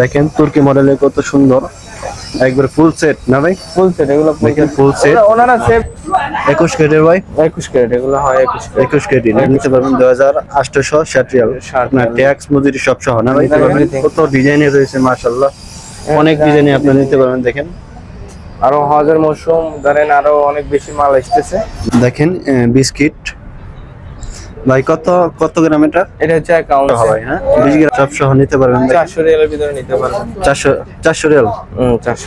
দেখেন তুর্কি মডেলের কত সুন্দর। একবার ফুল সেট না ভাই? ফুল সেট এগুলো দেখেন ফুল সেট ওনারা সেভ একুশ কেটের ভাই? একুশ ক্যারেট এগুলো হয় একুশ ক্যারেট। একুশ কেটি নিতে পারবেন দুই হাজার আটশোশো ষাট রিয়াল। ষাট আপনার রিয়াল। ট্যাক্স মজুরি সব সহ না ভাই. কত ডিজাইনে রয়েছে মাশাল্লাহ অনেক ডিজাইনে আপনি নিতে পারবেন দেখেন। আরও হজের মৌসুম ধরেন আরও অনেক বেশি মাল আসতেছে। দেখেন বিস্কিট। ভাই কত কত গ্রাম এটা? এটা হচ্ছে অ্যাকাউন্ট হবে হ্যাঁ? বিশ গ্রাম। সব সহ নিতে পারবেন দেখেন। চারশো রিয়ালের ভিতরে নিতে পারবেন। 400 400 রিয়াল? হুম চারশো।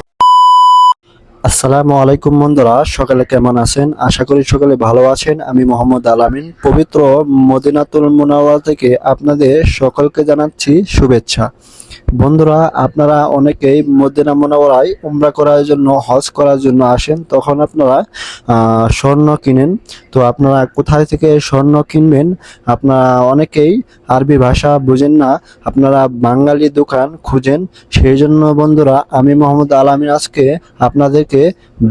আসসালামু আলাইকুম বন্ধুরা সকালে কেমন আছেন? আশা করি সকলে ভালো আছেন। আমি মোহাম্মদ আলামিন। পবিত্র মদিনাতুল মুনাওয়া থেকে আপনাদের সকলকে জানাচ্ছি শুভেচ্ছা। বন্ধুরা, আপনারা অনেকেই মদিনা মুনাওয়ারায় উমরা করার জন্য, হজ করার জন্য আসেন, তখন আপনারা স্বর্ণ কিনেন। তো আপনারা কোথায় থেকে স্বর্ণ কিনবেন, আপনারা অনেকেই আরবি ভাষা বুঝেন না, আপনারা বাঙালি দোকান খুঁজেন। সেই জন্য বন্ধুরা, আমি মোহাম্মদ আলামিন আজকে আপনাদেরকে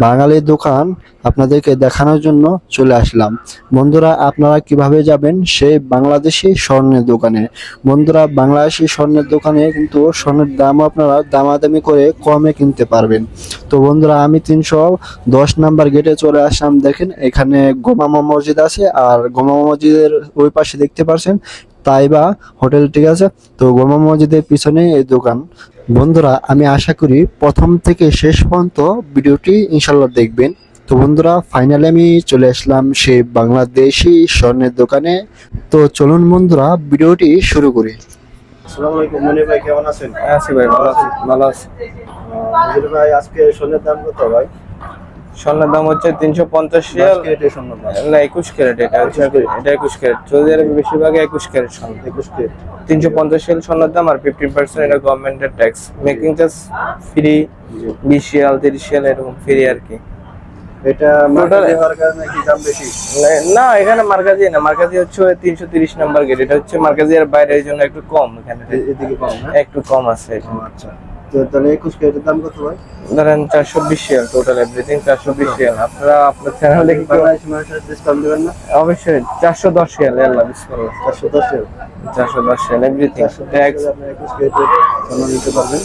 বাঙালি দোকান আপনাদেরকে দেখানোর জন্য চলে আসলাম। বন্ধুরা, আপনারা কীভাবে যাবেন? সেই বাংলাদেশি স্বর্ণের দোকানে। বন্ধুরা, বাংলাদেশি স্বর্ণের দোকানে কিন্তু স্বর্ণের দামও আপনারা দামাদামি করে কমে কিনতে পারবেন। তো বন্ধুরা, আমি তিনশো দশ নাম্বার গেটে চলে আসলাম। দেখেন, এখানে গোমামা মসজিদ আছে, আর গোমামা মসজিদের ওই পাশে দেখতে পারছেন তাইবা হোটেল, ঠিক আছে? তো গোমা মসজিদের পিছনে এই দোকান। বন্ধুরা, আমি আশা করি প্রথম থেকে শেষ পর্যন্ত ভিডিওটি ইনশাল্লাহ দেখবেন। তো বন্ধুরা ফাইনালি আমি চলে আসলাম সেই বাংলাদেশি স্বর্ণের দোকানে। তো চলুন বন্ধুরা ভিডিওটি শুরু করি। আসসালামু আলাইকুম ভাই কেমন আছেন? আছি ভাই ভালো আছি ভালো আছি। ভাই আজকে স্বর্ণের দাম কত ভাই? স্বর্ণের দাম হচ্ছে তিনশো পঞ্চাশ রিয়াল। স্বর্ণের দাম। না একুশ ক্যারেট এটা এটা একুশ ক্যারেট। সৌদি আরবে বেশিরভাগ একুশ ক্যারেট স্বর্ণ। একুশ কেট তিনশো পঞ্চাশ রিয়াল স্বর্ণের দাম আর ফিফটিন পার্সেন্ট এটা গভর্নমেন্টের ট্যাক্স মেকিং চার্জ ফ্রি বিশ রিয়াল তিরিশ রিয়াল এরকম ফ্রি আর কি। এটা হওয়ার কারণে কি দাম বেশি? না- এখানে মার্কাজি না মার্কাজি হচ্ছে তিনশো তিরিশ নাম্বার গেট এটা হচ্ছে মার্কাজি আর বাইরে জন্য একটু কম এখানে। এদিকে কম না? একটু কম আছে। আচ্ছা। তাহলে একুশ দাম কত ভাই? ধরেন চারশো বিশ রিয়াল টোটাল এভরিথিং চারশো বিশ রিয়াল। আপনারা আপনার চ্যানেল দেখে বাংলাদেশ মানুষের ডিসকাউন্ট দেবেন না? অবশ্যই চারশো দশ রিয়াল আল্লাহ বিসমিল্লাহ। চারশো দশ চারশো দশ রিয়াল এভরিথিং ট্যাক্স আপনি একুশ নিতে পারবেন।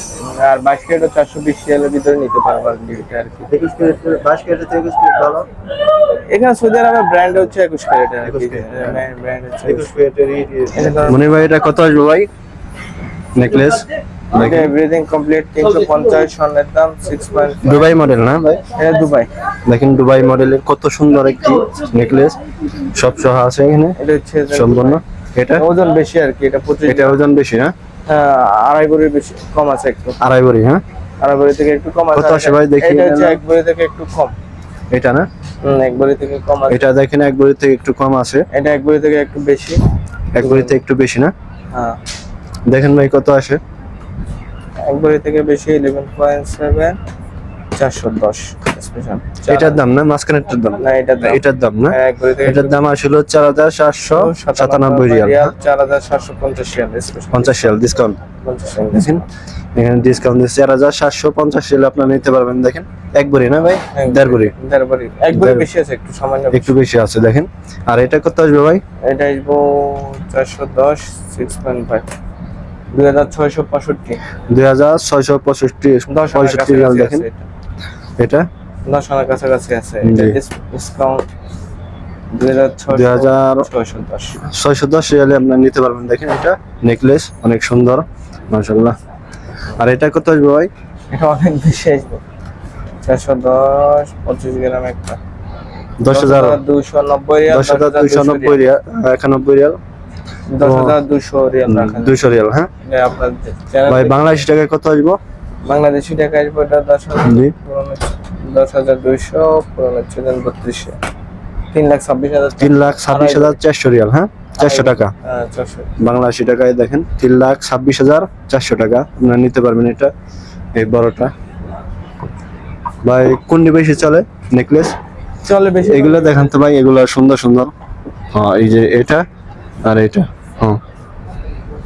আর বাইশ চারশো বিশ রিয়ালের ভিতরে নিতে পারব আর কি আর কি। একুশ বাইশ থেকে একুশ কেট ভালো? এখানে সৌদি আরবের ব্র্যান্ড হচ্ছে একুশ ক্যারেট আর কি। 21 ক্যারেট। ব্র্যান্ড হচ্ছে একুশ কেটের মনে ভাই এটা কত আসবে ভাই? নেকলেস এটা এভরিথিং কমপ্লিট তিনশো পঞ্চাশ স্বর্ণের দাম সিক্স পয়েন্ট দুবাই মডেল না? ভাই এটা দুবাই দেখেন দুবাই মডেলের কত সুন্দর একটি নেকলেস সব সহ আছে এখানে। এটা হচ্ছে সম্পূর্ণ। এটা? ওজন বেশি আর কি এটা পঁচিশ এটা ওজন বেশি না? হ্যাঁ, আড়াই বড়ির বেশি কম আছে একটু। আড়াই বড়ি হ্যাঁ? আড়াই বড়ি থেকে একটু কম আছে। কত আসে ভাই? দেখি। এটা হচ্ছে এক বড়ি থেকে একটু কম। এটা না? হুম, এক বড়ি থেকে কম আছে। এটা দেখেন এক বড়ি থেকে একটু কম আছে। এটা এক বড়ি থেকে একটু বেশি। এক বড়িতে একটু বেশি না? হ্যাঁ। দেখেন ভাই কত আসে। এক থেকে বেশি ইলেভেন পয়েন্ট সেভেন চারশো দশ এটার দাম না? মাঝখানেরটার দাম। না এটার দাম। এটার দাম না? হ্যাঁ, এটার দাম আসলে চার হাজার সাতশো সাতানব্বই রিয়াল। চার হাজার সাতশো পঞ্চাশ রিয়াল পঞ্চাশ রিয়াল ডিসকাউন্ট দেখেন এখানে ডিসকাউন্ট দিচ্ছে চার হাজার সাতশো পঞ্চাশ রিয়াল আপনার নিতে পারবেন দেখেন। এক বড়ি না ভাই? দেড় বড়ি দেড় বড়ি এক বড়ি বেশি আছে একটু সামান্য একটু বেশি। আছে দেখেন। আর এটা কত আসবে ভাই? এটা আসব চারশো দশ সিক্স পয়েন্ট ফাইভ দুই হাজার ছয়শো পঁয়ষট্টি। দুই হাজার ছয়শো পঁয়ষট্টি দশ পঁয়ষট্টি দেখেন। এটা। দশ আনার কাছাকাছি আছে। ডিসকাউন্ট হাজার হাজার ছয়শো দশ দশ রিয়ালে আপনার নিতে পারবেন। দেখেন এটা নেকলেস অনেক সুন্দর মাশাল্লাহ আর এটা কত আসবে ভাই? এটা অনেক বেশি আসবে। চারশো দশ পঁচিশ গ্রাম একটা। দশ হাজার। দুশো নব্বই দশ হাজার দুইশো নব্বই রিয়াল একানব্বই রিয়াল। দুইশো রিয়াল হ্যাঁ? ভাই বাংলাদেশি টাকায় কত আসব? বাংলাদেশি টাকা আসবে এটা দশ হাজার জি। পুরনো দশ হাজার দুইশো পুরনো ছিলেন বত্রিশশো তিন লাখ ছাব্বিশ হাজার তিন লাখ ছাব্বিশ হাজার চারশো রিয়াল হ্যাঁ? চারশো টাকা। বাংলাদেশি টাকায় দেখেন তিন লাখ ছাব্বিশ হাজার চারশো টাকা। আপনারা নিতে পারবেন এটা এই বড়টা। ভাই কোনটি বেশি চলে? নেকলেস চলে বেশি। এগুলো দেখান তো ভাই এগুলো সুন্দর সুন্দর। হ্যাঁ এই যে এটা। আর এটা হ্যাঁ।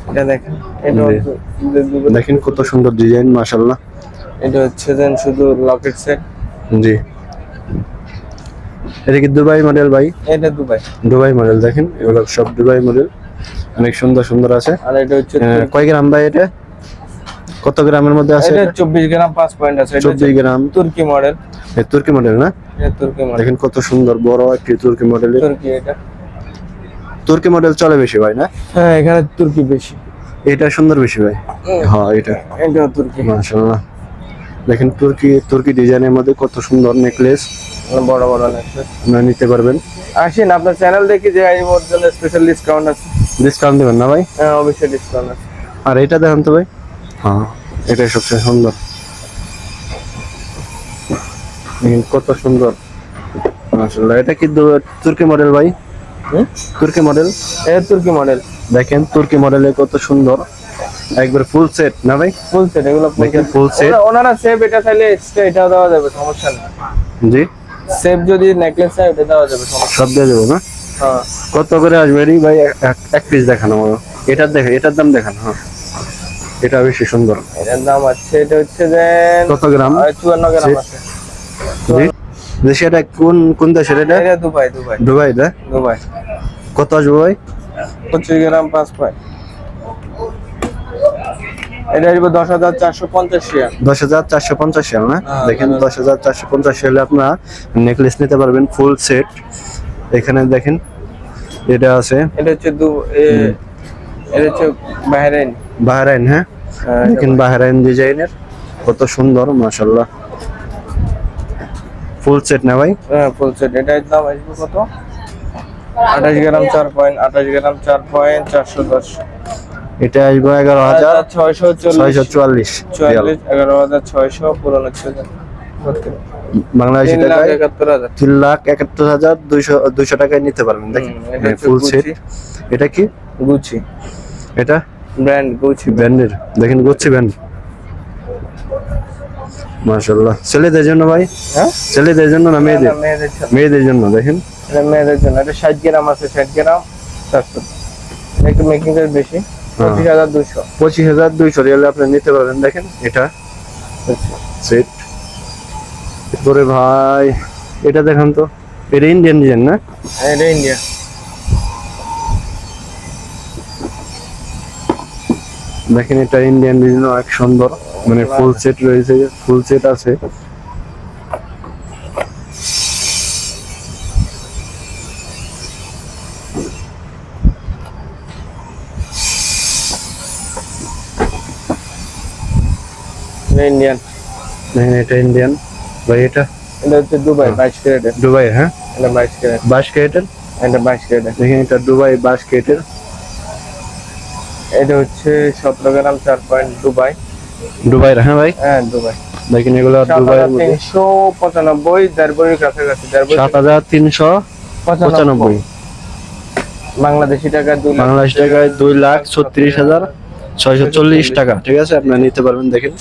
এটা দেখেন এটা দেখেন কত সুন্দর ডিজাইন মাশাল্লাহ এটা হচ্ছে দেন শুধু লকেট সেট জি। এটা কি দুবাই মডেল ভাই? এটা দুবাই। দুবাই মডেল দেখেন এগুলো সব দুবাই মডেল অনেক সুন্দর সুন্দর আছে। আর এটা হচ্ছে কয় গ্রাম ভাই এটা? কত গ্রামের মধ্যে আছে এটা চব্বিশ গ্রাম পাঁচ পয়েন্ট আছে। এটা চব্বিশ গ্রাম। তুর্কি মডেল এই তুর্কি মডেল না? এটা তুর্কি মডেল দেখেন কত সুন্দর বড় একটি তুর্কি মডেল তুর্কি এটা। তুর্কি মডেল চলে বেশি ভাই না? হ্যাঁ এখানে তুর্কি বেশি। এটা সুন্দর বেশি ভাই। হ্যাঁ এটা। এটা তুর্কি। মাশাআল্লাহ। দেখেন তুর্কি তুর্কি ডিজাইনের মধ্যে কত সুন্দর নেকলেস বড় বড় নেকলেস আপনারা নিতে পারবেন। আসেন আপনার চ্যানেল দেখি যে এই জন্য স্পেশাল ডিসকাউন্ট আছে। ডিসকাউন্ট দেবেন না ভাই? হ্যাঁ অবশ্যই ডিসকাউন্ট আছে। আর এটা দেখেন তো ভাই। হ্যাঁ এটাই সবচেয়ে সুন্দর। কত সুন্দর। মাশাআল্লাহ এটা কি তুর্কি মডেল ভাই? তুর্কি মডেল এটা তুর্কি মডেল দেখেন তুর্কি মডেলে কত সুন্দর। একবার ফুল সেট না ভাই? ফুল সেট এগুলো দেখেন set। ওরা- ওনারা সেভ এটা চাইলে এক্সট্রা এটাও দেওয়া যাবে সমস্যা নেই। জি। সেভ যদি নেকলেস চাই ওটা দেওয়া যাবে সমস্যা সব দেওয়া যাবে না? হ্যাঁ। কত করে আসবে রে ভাই? এক- পিস দেখানো আমার এটার দেখে এটার দাম দেখান হ্যাঁ। এটা বেশি সুন্দর। এটার দাম আছে এটা হচ্ছে যে কত গ্রাম? চুয়ান্ন গ্রাম আছে। দেশে এটা কোন কোন দেশের এটা? এটা দুবাই দুবাই। দুবাই না দুবাই। কত আসবে ভাই? পঁচিশ গ্রাম পাঁচ পয়েন্ট এটা আসবে দশ হাজার চারশো পঞ্চাশ টাকা দশ হাজার চারশো পঞ্চাশ সাল না? হ্যাঁ, দেখেন দশ হাজার। চারশো পঞ্চাশ সালে আপনারা নেকলেস নিতে পারবেন ফুল সেট এখানে দেখেন এটা আছে। এটা হচ্ছে দু এ- এটা হচ্ছে বাহরাইন। বাহরাইন হ্যাঁ? হ্যাঁ, দেখেন বাহরাইন। ডিজাইনের কত সুন্দর মাশাল্লাহ ফুল সেট না ভাই? হ্যাঁ ফুল সেট এটার দাম আসবে কত? আঠাশ গ্রাম চার পয়েন্ট আঠাশ গ্রাম চার পয়েন্ট চারশো দশ। এটা আসবে এগারো হাজার ছয়শো ছয়শো চুয়াল্লিশ চুয়াল্লিশ এগারো হাজার ছয়শো পুরনো ছিল। বাংলাদেশি টাকায় তিন লাখ একাত্তর হাজার দুইশো দুইশো টাকায় নিতে পারবেন দেখেন। ফুল সেট এটা কি? গুচি এটা? ব্র্যান্ড গুচি ব্র্যান্ডের দেখেন ব্র্যান্ড মাশাল্লাহ ছেলেদের জন্য ভাই? হ্যাঁ? ছেলেদের জন্য না মেয়েদের? মেয়েদের জন্য। দেখেন। এটা মেয়েদের জন্য। এটা ষাট গ্রাম আছে ষাট গ্রাম চারশো একটু মেকিং চার্জ বেশি পঁচিশ হাজার দুশো পঁচিশ হাজার দুইশো রিয়ালে আপনি নিতে পারবেন দেখেন এটা। সেট এরপরে ভাই এটা দেখান তো। এটা ইন্ডিয়ান ডিজাইন না? এটা ইন্ডিয়া দেখেন এটা ইন্ডিয়ান ডিজাইন অনেক সুন্দর। মানে ফুল সেট রয়েছে ফুল সেট আছে। ইন্ডিয়ান দেখেন এটা ইন্ডিয়ান ভাই এটা এটা হচ্ছে দুবাই বাইশ ক্যারেটের। দুবাই হ্যাঁ? এটা বাইশ ক্যারেট। বাস ক্যারেটের? এটা বাইশ ক্যারেটের। দেখেন এটা দুবাই বাস ক্যারেটের। এটা হচ্ছে সতেরো গ্রাম চার পয়েন্ট দুবাই। দুবাই হ্যাঁ ভাই? হ্যাঁ দুবাই। দেখেন এগুলো মধ্যে। তিনশো পঁচানব্বই দেড়বইয়ের কাছাকাছি। দেড়বই সাত হাজার তিনশো পঁচানব্বই। বাংলাদেশি টাকা দুই লাখ। টাকায় দুই লাখ ছত্রিশ হাজার ছয়শো চল্লিশ টাকা। ঠিক আছে আপনারা নিতে পারবেন দেখেন।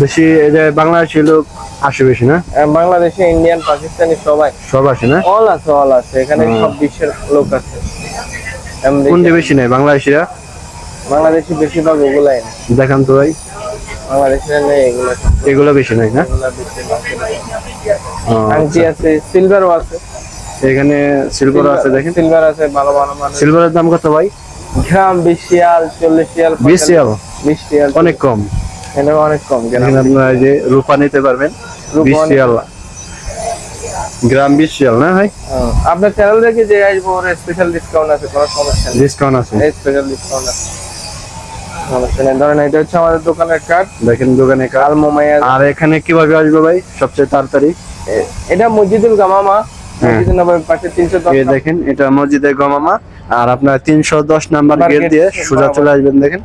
বেশি এই যে বাংলাদেশি লোক আসে বেশি না? বাংলাদেশি ইন্ডিয়ান পাকিস্তানি সবাই। সব আসে না? অল আছে অল আছে। এখানে সব বিশ্বের লোক আছে। কোনটি বেশি নেই বাংলাদেশিরা? বাংলাদেশি বেশিরভাগ ওগুলাই না দেখান তো ভাই। বাংলাদেশিরা নেই এগুলো এগুলো বেশি নাই। না আংটি আছে সিলভারও আছে। এখানে সিলভার আছে দেখেন। সিলভার আছে ভালো ভালো মানে সিলভারের দাম কত ভাই? গ্রাম বিশ শিয়াল চল্লিশ শিয়াল বিশ রিয়াল? বিশ শিয়াল অনেক কম। এটা অনেক কম আপনারা যে রূপা নিতে পারবেন। গ্রাম না ভাই? হ্যাঁ, আপনার চ্যানেল যে আসব ওর স্পেশাল ডিসকাউন্ট আছে কোনো সমস্যা নেই। ডিসকাউন্ট আছে। স্পেশাল ডিসকাউন্ট আছে। ধরেন এটা হচ্ছে আমাদের দোকানের কার্ড দেখেন দোকানে কাল মোমাইয়া আর এখানে কীভাবে আসবে ভাই? সবচেয়ে তাড়াতাড়ি। এটা মসজিদুল গামামা। মসজিদুল নবাবের পাশে তিনশো দেখেন এটা মসজিদের গমামা। আর আপনার তিনশো দশ নাম্বার গেট দিয়ে সোজা চলে আসবেন দেখেন।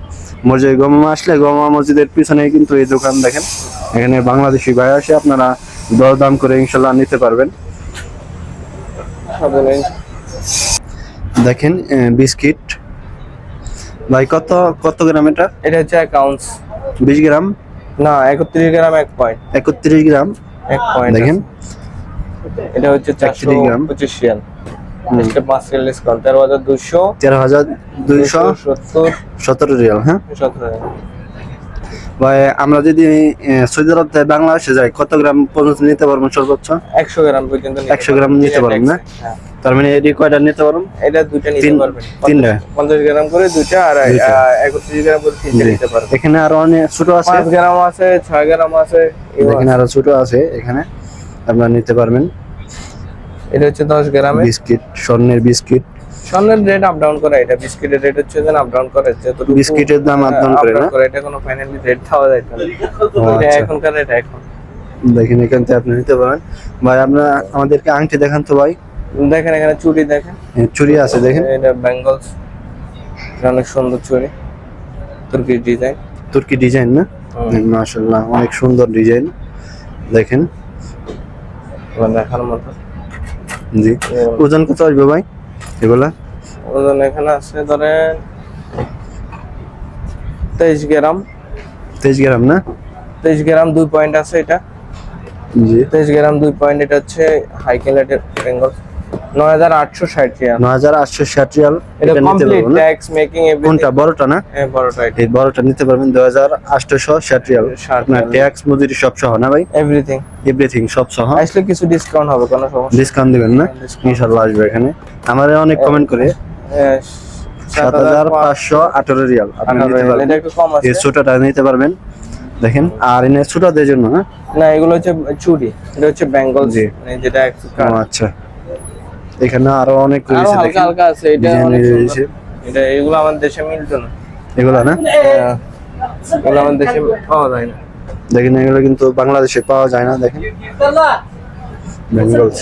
মসজিদ গমামা আসলে গমামা মসজিদের পিছনে কিন্তু এই দোকান দেখেন। এখানে বাংলাদেশি ভাই আসে আপনারা দরদাম করে ইনশাল্লাহ নিতে পারবেন। দেখেন বিস্কিট। ভাই কত কত গ্রাম এটা? এটা হচ্ছে এক আউন্স বিশ গ্রাম? না একত্রিশ গ্রাম এক পয়েন্ট একত্রিশ গ্রাম। এক পয়েন্ট দেখেন। এটা হচ্ছে চারশো 31 গ্রাম। পঁচিশ। এটা পাঁচ রিয়াল ডিসকাউন্ট তেরো হাজার দুশো তেরো হাজার দুইশো সত্তর সতেরো রিয়াল হ্যাঁ? সতেরো ভাই আমরা যদি সৌদি আরব থেকে বাংলাদেশে যাই কত গ্রাম পর্যন্ত নিতে পারব সর্বোচ্চ? একশো গ্রাম পর্যন্ত নিতে 100 গ্রাম নিতে পারবেন। না? হ্যাঁ। তার মানে এডি কয়টা নিতে পারো এটা দুইটা নিতে পারবেন। তিনটা? পঞ্চাশ গ্রাম করে দুইটা আর। একত্রিশ গ্রাম করে তিনটা নিতে পারবেন। এখানে আরও অনেক ছোট আছে। পাঁচ গ্রাম আছে ছয় গ্রাম আছে আছে। আরও ছোট আছে এখানে। আপনারা নিতে পারবেন। এটা হচ্ছে দশ গ্রামে। বিস্কিট স্বর্ণের বিস্কিট। স্বর্ণের রেট আপ ডাউন করে এটা বিস্কিটের রেট হচ্ছে যেন আপ ডাউন করে যেহেতু বিস্কিটের দাম up down করে না? এটা কোনো ফাইনালি রেট খাওয়া যায় না। এটা আচ্ছা। এখনকার রেট এখন। দেখেন এখান থেকে আপনি নিতে পারেন। ভাই আপনারা আমাদেরকে আংটি দেখান তো ভাই। দেখেন এখানে চুড়ি দেখেন। এ, চুড়ি আছে দেখেন। এটা বেঙ্গলস অনেক সুন্দর চুড়ি তুর্কিশ ডিজাইন তুর্কি ডিজাইন না? মাশাআল্লাহ অনেক সুন্দর ডিজাইন দেখেন। দেখার মতো। জি। ওজন কত আসবে ভাই? এগুলা? ওজন এখানে আছে ধরেন তেইশ গ্রাম। তেইশ গ্রাম না? তেইশ গ্রাম দুই পয়েন্ট আছে এটা। জি। তেইশ গ্রাম দুই পয়েন্ট এটা হচ্ছে হাই ক্যালেটের বেঙ্গল নিতে বড়টা হ্যাঁ পারবেন দুই হাজার আটশোশো ষাট রিয়াল। ট্যাক্স মজুরি সব সহ না ভাই? এভরিথিং এভরিথিং সব সহ। আসলে কিছু ডিসকাউন্ট হবে কোনো সমস্যা ডিসকাউন্ট দিবেন না? ইনশাল্লাহ আসবে এখানে। আমার অনেক কমেন্ট করে। হ্যাঁ, সাত হাজার পাঁচশো আঠারো রিয়াল। এই ছোটটা নিতে পারবেন। দেখেন আর এনে ছোটদের জন্য হ্যাঁ না এগুলো হচ্ছে চুড়ি। এটা হচ্ছে বেঙ্গল জি। যেটা আচ্ছা। এখানে আরও অনেক রয়েছে হালকা দেখেন হালকা আছে এটা অনেক সুন্দর। এটা এগুলো আমাদের দেশে মিলতো না। এগুলো না? এগুলো আমাদের দেশে পাওয়া যায় না। দেখেন এগুলো কিন্তু বাংলাদেশে পাওয়া যায় না দেখেন। বেঙ্গলস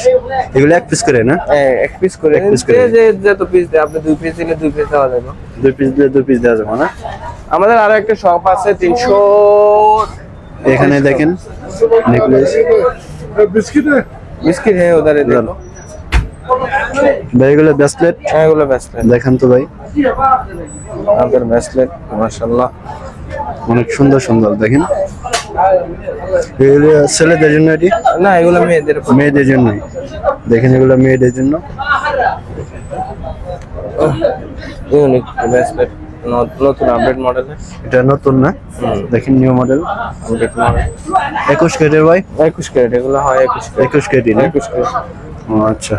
এগুলো এক পিস করে না? হ্যাঁ, এক পিস করে। এক piece করে। যে যে যত পিস দেয় আপনি দুই পিস দিলে দুই পিস দেওয়া যাবে। দুই পিস দিয়ে দুই পিস দেওয়া যাবে না? আমাদের আরও একটা শপ আছে তিনশো এখানে দেখেন নেকলেস বিস্কিট হ্যাঁ ওদারে দেখো। ভাই এগুলো ব্রেসলেট হ্যাঁ এগুলো ব্যাসলেট দেখেন তো ভাই। আমাদের ব্যাসলেট মাশাআল্লাহ। অনেক সুন্দর সুন্দর দেখেন। এগুলো ছেলেদের জন্য এটি? না এগুলো মেয়েদের মেয়েদের জন্যই দেখেন এগুলো মেয়েদের জন্য। ইউনিক ব্যাসলেট নতুন আপডেট মডেলের এটা নতুন না? দেখেন নিউ মডেল আপডেট মডেল একুশ কেটের ভাই? একুশ ক্যারেট এগুলো হয় একুশ একুশ কেটি না? একুশ ও আচ্ছা।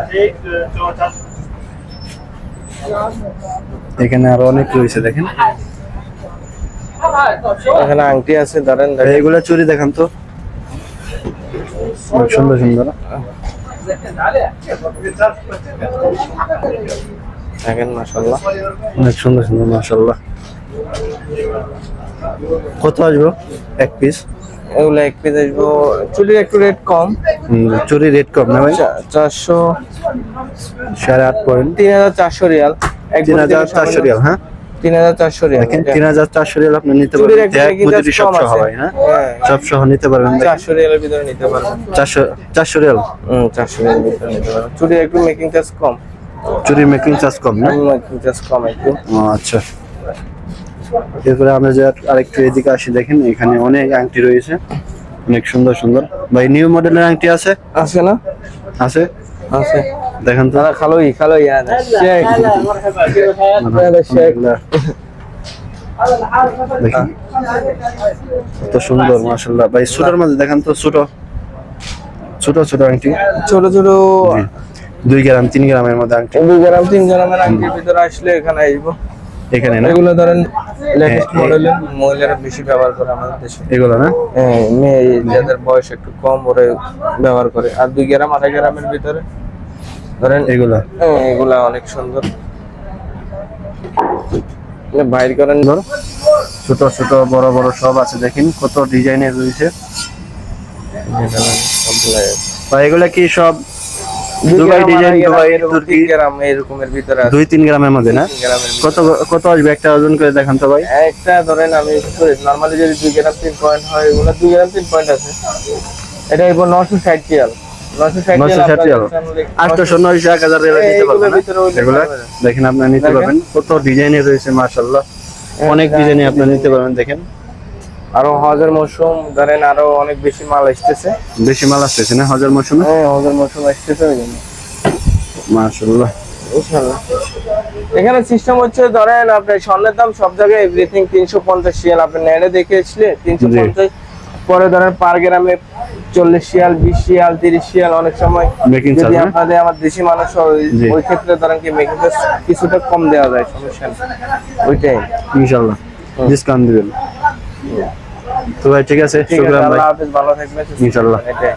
এখানে আরও অনেক রয়েছে দেখেন। এখানে আংটি আছে ধরেন ভাই, এগুলা চুরি দেখান তো। সুন্দর সুন্দর। দেখেন মাশাআল্লাহ। অনেক সুন্দর সুন্দর মাশাল্লাহ কত আসব? এক পিস এগুলো এক পিস আসব। চুলির একটু রেট কম। চুরি রেট কম না ভাই? চারশো সাড়ে আট পয়েন্ট তিন হাজার চারশো রিয়াল। এক তিন হাজার চারশো রিয়াল হ্যাঁ? তিন হাজার চারশো রিয়াল তিন হাজার চারশো রিয়াল আপনি নিতে চুরির পারবেন একটা মজুরি সব সহ আছে। হ্যাঁ? হ্যাঁ। সব সহ নিতে পারবেন চারশো রিয়ালের ভিতরে নিতে পারবেন। চারশো চারশো রিয়াল? হুম চারশো রিয়ালের ভিতরে নিতে পারবেন। চুরির একটু মেকিং চার্জ কম। চুরি মেকিং চার্জ কম না? মেকিং চার্জ কম একটু। আচ্ছা। এরপরে আমরা যে আরেকটু এদিকে আসি দেখেন এখানে অনেক আংটি রয়েছে। অনেক সুন্দর সুন্দর। ভাই নিউ মডেলের আংটি আছে? আছে না? আছে? আছে। দেখেন তো। খালোই খালোই আর শেখ। শেখ দেখেন। কত সুন্দর মাশাআল্লাহ। ভাই ছোটর মধ্যে দেখেন তো ছোট। ছোট ছোট আংটি। ছোট ছোট। দুই গ্রাম তিন গ্রামের মধ্যে আংটি। দুই গ্রাম তিন গ্রামের আংটির ভিতরে আসলে এখানে আসব এখানে না? এগুলো ধরেন লেটেস্ট হ্যাঁ, মডেলের মহিলারা বেশি ব্যবহার করে আমাদের দেশে। এগুলো না? হ্যাঁ মেয়ে যাদের বয়স একটু কম ওরা ব্যবহার করে। আর দুই গ্রাম আড়াই গ্রামের ভিতরে ধরেন এগুলো? হ্যাঁ, এগুলা অনেক সুন্দর। বাইর করেন ধরো। ছোট ছোট বড় বড় সব আছে দেখেন কত ডিজাইনের রয়েছে। বা এগুলা কি সব দুবাই ডিজাইন দুবাই তুর্কি গ্রাম এরকমের ভিতরে দুই তিন গ্রামের মধ্যে না। কত কত আসবে একটা ওজন করে দেখান তো ভাই? একটা ধরেন আমি নর্মালি যদি দুই গ্রাম তিন পয়েন্ট হয় এগুলো দুই গ্রাম তিন পয়েন্ট আছে। এটা এরপর নশো ষাট। দেখেন আপনার নিতে পারবেন। কত ডিজাইনে রয়েছে মাশাআল্লাহ। অনেক ডিজাইনে আপনারা নিতে পারবেন দেখেন। আরও হজের মৌসুম ধরেন আরও অনেক বেশি মাল আসতেছে। বেশি মাল আসতেছে না হাজার মৌসুমে? হ্যাঁ হজের মৌসুম আসতেছে ওই জন্য। মাশাআল্লাহ। ইনশাআল্লাহ। এখানে সিস্টেম হচ্ছে ধরেন আপনার স্বর্ণের দাম সব জায়গায় এভরিথিং তিনশো পঞ্চাশ রিয়াল আপনি নেড়ে দেখে পরে ধরেন পার গ্রামে চল্লিশ শিয়াল বিশ শিয়াল তিরিশ শিয়াল অনেক সময়। যদি? আপনাদের আমার দেশি মানুষ ওই- ক্ষেত্রে ধরেন কি মেকিং কিছুটা কম দেওয়া যায় সমস্যা নেই। ওইটাই। ইনশাল্লাহ ডিসকাউন্ট দিবেন। তো ভাই ঠিক আছে ঠিক ভাই। ভালো থাকবেন এটাই।